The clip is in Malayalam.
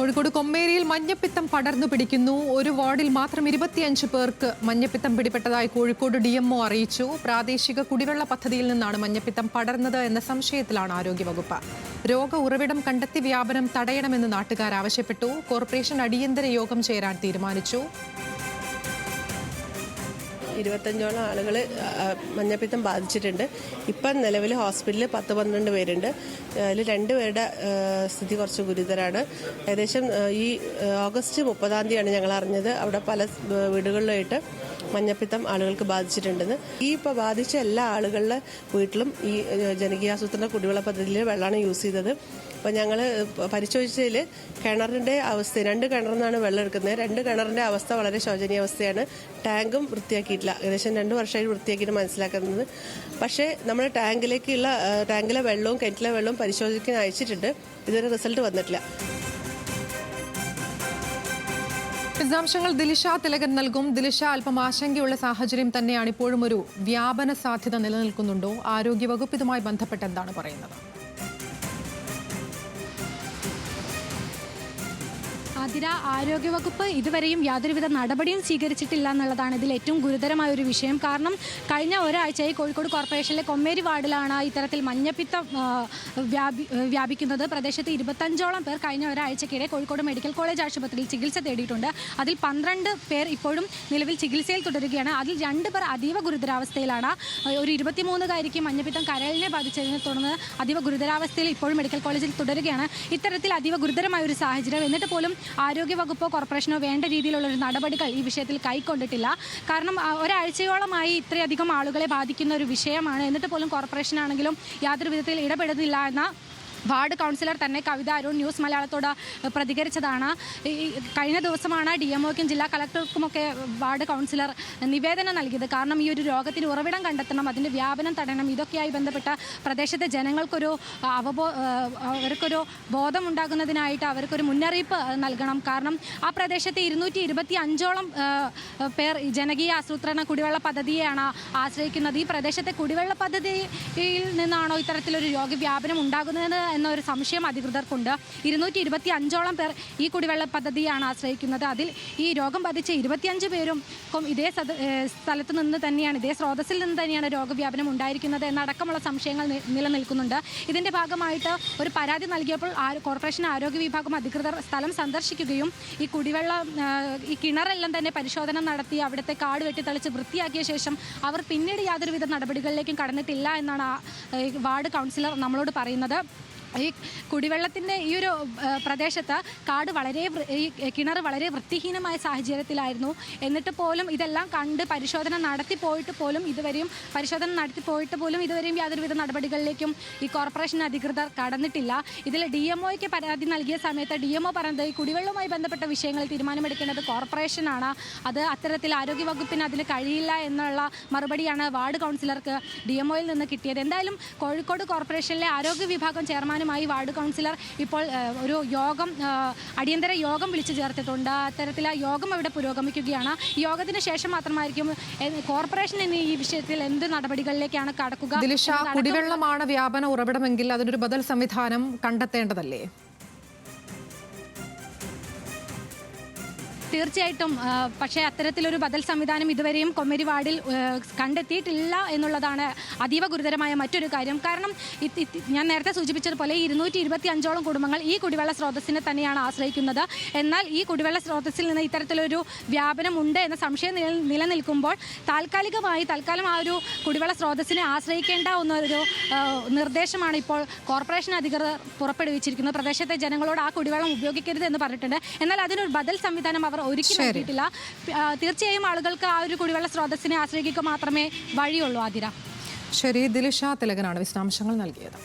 കോഴിക്കോട് കൊമ്മേരിയിൽ മഞ്ഞപ്പിത്തം പടർന്നു പിടിക്കുന്നു. ഒരു വാർഡിൽ മാത്രം ഇരുപത്തിയഞ്ച് പേർക്ക് മഞ്ഞപ്പിത്തം പിടിപെട്ടതായി കോഴിക്കോട് ഡി എംഒ അറിയിച്ചു. പ്രാദേശിക കുടിവെള്ള പദ്ധതിയിൽ നിന്നാണ് മഞ്ഞപ്പിത്തം പടർന്നത് എന്ന സംശയത്തിലാണ് ആരോഗ്യവകുപ്പ്. രോഗ ഉറവിടം കണ്ടെത്തി വ്യാപനം തടയണമെന്ന് നാട്ടുകാർ ആവശ്യപ്പെട്ടു. കോർപ്പറേഷൻ അടിയന്തര യോഗം ചേരാൻ തീരുമാനിച്ചു. ഇരുപത്തഞ്ചോളം ആളുകൾ മഞ്ഞപ്പിത്തം ബാധിച്ചിട്ടുണ്ട്. ഇപ്പം നിലവിൽ ഹോസ്പിറ്റലിൽ പത്ത് പന്ത്രണ്ട് പേരുണ്ട്. അതിൽ രണ്ട് പേരുടെ സ്ഥിതി കുറച്ച് ഗുരുതരാണ്. ഏകദേശം ഈ ഓഗസ്റ്റ് മുപ്പതാം തീയതിയാണ് ഞങ്ങൾ അറിഞ്ഞത്. അവിടെ പല വീടുകളിലായിട്ട് മഞ്ഞപ്പിത്തം ആളുകൾക്ക് ബാധിച്ചിട്ടുണ്ടെന്ന്. ഈ ഇപ്പോൾ ബാധിച്ച എല്ലാ ആളുകളുടെ വീട്ടിലും ഈ ജനകീയാസൂത്രണ കുടിവെള്ള പദ്ധതിയിൽ വെള്ളമാണ് യൂസ് ചെയ്തത്. അപ്പോൾ ഞങ്ങൾ പരിശോധിച്ചതിൽ കിണറിന്റെ അവസ്ഥ രണ്ട് കിണറിൽ നിന്നാണ് വെള്ളം എടുക്കുന്നത്. രണ്ട് കിണറിന്റെ അവസ്ഥ വളരെ ശോചനീയാവസ്ഥയാണ് ടാങ്കും വൃത്തിയാക്കിയിട്ടില്ല. ഏകദേശം രണ്ട് വർഷമായി വൃത്തിയാക്കിയിട്ട് മനസ്സിലാക്കുന്നത്. പക്ഷേ നമ്മൾ ടാങ്കിലേക്കുള്ള ടാങ്കിലെ വെള്ളവും കിണറ്റിലെ വെള്ളവും പരിശോധിക്കാൻ അയച്ചിട്ടുണ്ട്. ഇതുവരെ റിസൾട്ട് വന്നിട്ടില്ല. വിശദാംശങ്ങൾ ദിലിഷ തിലകൻ നൽകും. ദിലിഷ അല്പം ആശങ്കയുള്ള സാഹചര്യം തന്നെയാണ് ഇപ്പോഴും ഒരു വ്യാപന സാധ്യത നിലനിൽക്കുന്നുണ്ടോ? ആരോഗ്യവകുപ്പ് ഇതുമായി ബന്ധപ്പെട്ട് എന്താണ് പറയുന്നത്? അതിര ആരോഗ്യവകുപ്പ് ഇതുവരെയും യാതൊരുവിധ നടപടിയും സ്വീകരിച്ചിട്ടില്ല എന്നുള്ളതാണ് ഇതിൽ ഏറ്റവും ഗുരുതരമായ ഒരു വിഷയം. കാരണം കഴിഞ്ഞ ഒരാഴ്ചയായി കോഴിക്കോട് കോർപ്പറേഷനിലെ കൊമ്മേരി വാർഡിലാണ് ഇത്തരത്തിൽ മഞ്ഞപ്പിത്തം വ്യാപി വ്യാപിക്കുന്നത്. പ്രദേശത്ത് ഇരുപത്തഞ്ചോളം പേർ കഴിഞ്ഞ ഒരാഴ്ചക്കിടെ കോഴിക്കോട് മെഡിക്കൽ കോളേജ് ആശുപത്രിയിൽ ചികിത്സ തേടിയിട്ടുണ്ട്. അതിൽ പന്ത്രണ്ട് പേർ ഇപ്പോഴും നിലവിൽ ചികിത്സയിൽ തുടരുകയാണ്. അതിൽ രണ്ട് പേർ അതീവ ഗുരുതരാവസ്ഥയിലാണ്. ഒരു ഇരുപത്തിമൂന്നുകാരിക്ക് മഞ്ഞപ്പിത്തം കരളിനെ ബാധിച്ചതിനെ തുടർന്ന് അതീവ ഗുരുതരാവസ്ഥയിൽ ഇപ്പോഴും മെഡിക്കൽ കോളേജിൽ തുടരുകയാണ്. ഇത്തരത്തിൽ അതീവ ഗുരുതരമായ ഒരു സാഹചര്യം. എന്നിട്ട് പോലും ആരോഗ്യവകുപ്പോ കോർപ്പറേഷനോ വേണ്ട രീതിയിലുള്ള ഒരു നടപടികൾ ഈ വിഷയത്തിൽ കൈക്കൊണ്ടിട്ടില്ല. കാരണം ഒരാഴ്ചയോളമായി ഇത്രയധികം ആളുകളെ ബാധിക്കുന്ന ഒരു വിഷയമാണ്. എന്നിട്ട് പോലും കോർപ്പറേഷനാണെങ്കിലും യാതൊരു വിധത്തിൽ ഇടപെടുന്നില്ല എന്ന വാർഡ് കൗൺസിലർ തന്നെ കവിത അരുൺ ന്യൂസ് മലയാളത്തോട് പ്രതികരിച്ചതാണ്. കഴിഞ്ഞ ദിവസമാണ് ഡി എംഒക്കും ജില്ലാ കളക്ടർക്കുമൊക്കെ വാർഡ് കൗൺസിലർ നിവേദനം നൽകിയത്. കാരണം ഈ ഒരു രോഗത്തിന് ഉറവിടം കണ്ടെത്തണം അതിന്റെ വ്യാപനം തടയണം ഇതൊക്കെയായി ബന്ധപ്പെട്ട പ്രദേശത്തെ ജനങ്ങൾക്കൊരു അവബോ അവർക്കൊരു ബോധമുണ്ടാകുന്നതിനായിട്ട് അവർക്കൊരു മുന്നറിയിപ്പ് നൽകണം. കാരണം ആ പ്രദേശത്തെ ഇരുന്നൂറ്റി ഇരുപത്തി അഞ്ചോളം പേർ ജനകീയ ആസൂത്രണ കുടിവെള്ള പദ്ധതിയെയാണ് ആശ്രയിക്കുന്നത്. ഈ പ്രദേശത്തെ കുടിവെള്ള പദ്ധതിയിൽ നിന്നാണോ ഇത്തരത്തിലൊരു രോഗവ്യാപനം ഉണ്ടാകുന്നത് എന്നൊരു സംശയം അധികൃതർക്കുണ്ട്. ഇരുന്നൂറ്റി ഇരുപത്തി അഞ്ചോളം പേർ ഈ കുടിവെള്ള പദ്ധതിയാണ് ആശ്രയിക്കുന്നത്. അതിൽ ഈ രോഗം ബാധിച്ച ഇരുപത്തിയഞ്ച് പേരും ഇതേ സ്ഥലത്ത് നിന്ന് തന്നെയാണ് ഇതേ സ്രോതസ്സിൽ നിന്ന് തന്നെയാണ് രോഗവ്യാപനം ഉണ്ടായിരിക്കുന്നത് എന്നടക്കമുള്ള സംശയങ്ങൾ നിലനിൽക്കുന്നുണ്ട്. ഇതിന്റെ ഭാഗമായിട്ട് ഒരു പരാതി നൽകിയപ്പോൾ കോർപ്പറേഷൻ ആരോഗ്യ വിഭാഗം അധികൃതർ സ്ഥലം സന്ദർശിക്കുകയും ഈ കുടിവെള്ള ഈ കിണറെല്ലാം തന്നെ പരിശോധന നടത്തി അവിടുത്തെ കാട് വെട്ടിത്തളിച്ച് വൃത്തിയാക്കിയ ശേഷം അവർ പിന്നീട് യാതൊരുവിധ നടപടികളിലേക്കും കടന്നിട്ടില്ല എന്നാണ് വാർഡ് കൗൺസിലർ നമ്മളോട് പറയുന്നത്. ഈ കുടിവെള്ളത്തിന്റെ ഈ ഒരു പ്രദേശത്ത് കാട് വളരെ ഈ കിണർ വളരെ വൃത്തിഹീനമായ സാഹചര്യത്തിലായിരുന്നു. എന്നിട്ട് പോലും ഇതെല്ലാം കണ്ട് പരിശോധന നടത്തി പോയിട്ട് പോലും ഇതുവരെയും പരിശോധന നടത്തി പോയിട്ട് പോലും ഇതുവരെയും യാതൊരുവിധ നടപടികളിലേക്കും ഈ കോർപ്പറേഷൻ അധികൃതർ കടന്നിട്ടില്ല. ഇതിൽ ഡി എം പരാതി നൽകിയ സമയത്ത് ഡി എം ഒ ഈ കുടിവെള്ളവുമായി ബന്ധപ്പെട്ട വിഷയങ്ങൾ തീരുമാനമെടുക്കേണ്ടത് കോർപ്പറേഷനാണ്. അത് അത്തരത്തിൽ ആരോഗ്യവകുപ്പിന് അതിന് കഴിയില്ല എന്നുള്ള മറുപടിയാണ് വാർഡ് കൗൺസിലർക്ക് ഡി എം ഒയിൽ നിന്ന് കിട്ടിയത്. എന്തായാലും കോഴിക്കോട് കോർപ്പറേഷനിലെ ആരോഗ്യ വിഭാഗം ചെയർമാനുമായി വാർഡ് കൗൺസിലർ ഇപ്പോൾ ഒരു യോഗം അടിയന്തര യോഗം വിളിച്ചു ചേർത്തിട്ടുണ്ട്. അത്തരത്തിൽ ആ യോഗം അവിടെ പുരോഗമിക്കുകയാണ്. യോഗത്തിന് ശേഷം മാത്രമായിരിക്കും കോർപ്പറേഷൻ ഇനി ഈ വിഷയത്തിൽ എന്ത് നടപടികളിലേക്കാണ് കടക്കുക കുടിവെള്ളമാണ് വ്യാപന ഉറവിടമെങ്കിൽ അതിനൊരു ബദൽ സംവിധാനം കണ്ടെത്തേണ്ടതല്ലേ? തീർച്ചയായിട്ടും പക്ഷേ അത്തരത്തിലൊരു ബദൽ സംവിധാനം ഇതുവരെയും കൊമ്മരി വാർഡിൽ കണ്ടെത്തിയിട്ടില്ല എന്നുള്ളതാണ് അതീവ ഗുരുതരമായ മറ്റൊരു കാര്യം. കാരണം ഞാൻ നേരത്തെ സൂചിപ്പിച്ചതുപോലെ ഇരുന്നൂറ്റി ഇരുപത്തി അഞ്ചോളം കുടുംബങ്ങൾ ഈ കുടിവെള്ള സ്രോതസ്സിനെ തന്നെയാണ് ആശ്രയിക്കുന്നത്. എന്നാൽ ഈ കുടിവെള്ള സ്രോതസ്സിൽ നിന്ന് ഇത്തരത്തിലൊരു വ്യാപനം ഉണ്ട് എന്ന സംശയം നിലനിൽക്കുമ്പോൾ താൽക്കാലികമായി തൽക്കാലം ആ ഒരു കുടിവെള്ള സ്രോതസ്സിനെ ആശ്രയിക്കേണ്ട എന്നൊരു നിർദ്ദേശമാണ് ഇപ്പോൾ കോർപ്പറേഷൻ അധികൃതർ പുറപ്പെടുവിച്ചിരിക്കുന്നത്. പ്രദേശത്തെ ജനങ്ങളോട് ആ കുടിവെള്ളം ഉപയോഗിക്കരുത് എന്ന് പറഞ്ഞിട്ടുണ്ട്. എന്നാൽ അതിനൊരു ബദൽ സംവിധാനം അവർ ഒരുക്കി ശരി. നൽകിയിട്ടില്ല. തീർച്ചയായും ആളുകൾക്ക് ആ ഒരു കുടിവെള്ള സ്രോതസ്സിനെ ആശ്രയിക്കുക മാത്രമേ വഴിയുള്ളൂ ആതിര. ശരി ദിലിഷ തിലകനാണ് വിശദാംശങ്ങൾ നൽകിയത്.